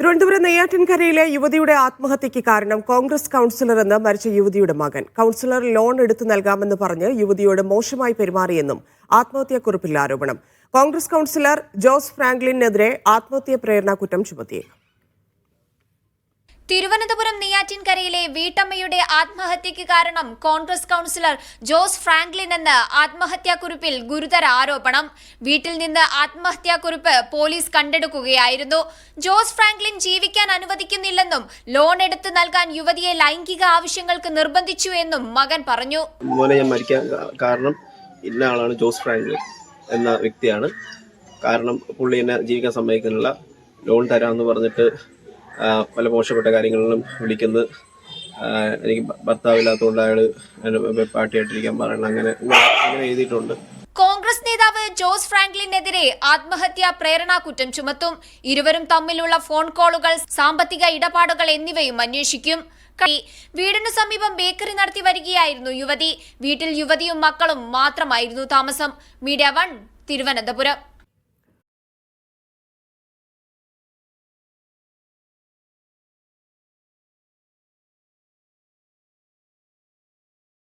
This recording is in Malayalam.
തിരുവനന്തപുരം നെയ്യാറ്റിൻകരയിലെ യുവതിയുടെ ആത്മഹത്യയ്ക്ക് കാരണം കോൺഗ്രസ് കൗൺസിലർ എന്ന് മരിച്ച യുവതിയുടെ മകൻ. കൗൺസിലർ ലോൺ എടുത്തു നൽകാമെന്ന് പറഞ്ഞ് യുവതിയോട് മോശമായി പെരുമാറിയെന്നും ആത്മഹത്യാക്കുറിപ്പിൽ ആരോപണം. കോൺഗ്രസ് കൗൺസിലർ ജോസ് ഫ്രാങ്ക്ലിനെതിരെ ആത്മഹത്യാ പ്രേരണ കുറ്റം ചുമത്തിയേക്കും തിരുവനന്തപുരം നെയ്യാറ്റിൻകരയിലെ വീട്ടമ്മയുടെ ആത്മഹത്യയ്ക്ക് കാരണം കോൺഗ്രസ് കൗൺസിലർ ജോസ് ഫ്രാങ്ക്ലിൻ എന്ന ആത്മഹത്യാക്കുറിപ്പിൽ ഗുരുതര ആരോപണം. വീട്ടിൽ നിന്ന് ആത്മഹത്യാക്കുറിപ്പ് പോലീസ് കണ്ടെടുക്കുകയായിരുന്നു. ജോസ് ഫ്രാങ്ക്ലിൻ ജീവിക്കാൻ അനുവദിക്കുന്നില്ലെന്നും ലോൺ എടുത്ത് നൽകാൻ യുവതിയെ ലൈംഗിക ആവശ്യങ്ങൾക്ക് നിർബന്ധിച്ചു എന്നും മകൻ പറഞ്ഞു. മരിക്കാൻ കാരണം ഇന്ന ആളാണ് ജോസ് ഫ്രാങ്ക്ലിൻ എന്ന വ്യക്തിയാണ്. കാരണം പുള്ളി എന്നെ ജീവിക്കാൻ സമ്മതിക്കുന്നില്ല. ലോൺ തരാമെന്ന് പറഞ്ഞിട്ട് പല മോശപ്പെട്ട കാര്യങ്ങളിലും വിളിക്കുന്നത്. എനിക്ക് ഭർത്താവില്ലാത്തതുകൊണ്ട് അയാൾ പാട്ടിയായിട്ടിരിക്കാൻ പറയണം. അങ്ങനെ അങ്ങനെ എഴുതിയിട്ടുണ്ട്. കോൺഗ്രസ് നേതാവ് ജോസ് ഫ്രാങ്ക്ലിനെതിരെ ആത്മഹത്യാ പ്രേരണാ കുറ്റം ചുമത്തും. ഇരുവരും തമ്മിലുള്ള ഫോൺ കോളുകൾ സാമ്പത്തിക ഇടപാടുകൾ എന്നിവയും അന്വേഷിക്കും. വീടിനു സമീപം ബേക്കറി നടത്തി വരികയായിരുന്നു യുവതി. വീട്ടിൽ യുവതിയും മക്കളും മാത്രമായിരുന്നു താമസം. Media one Thiruvananthapuram.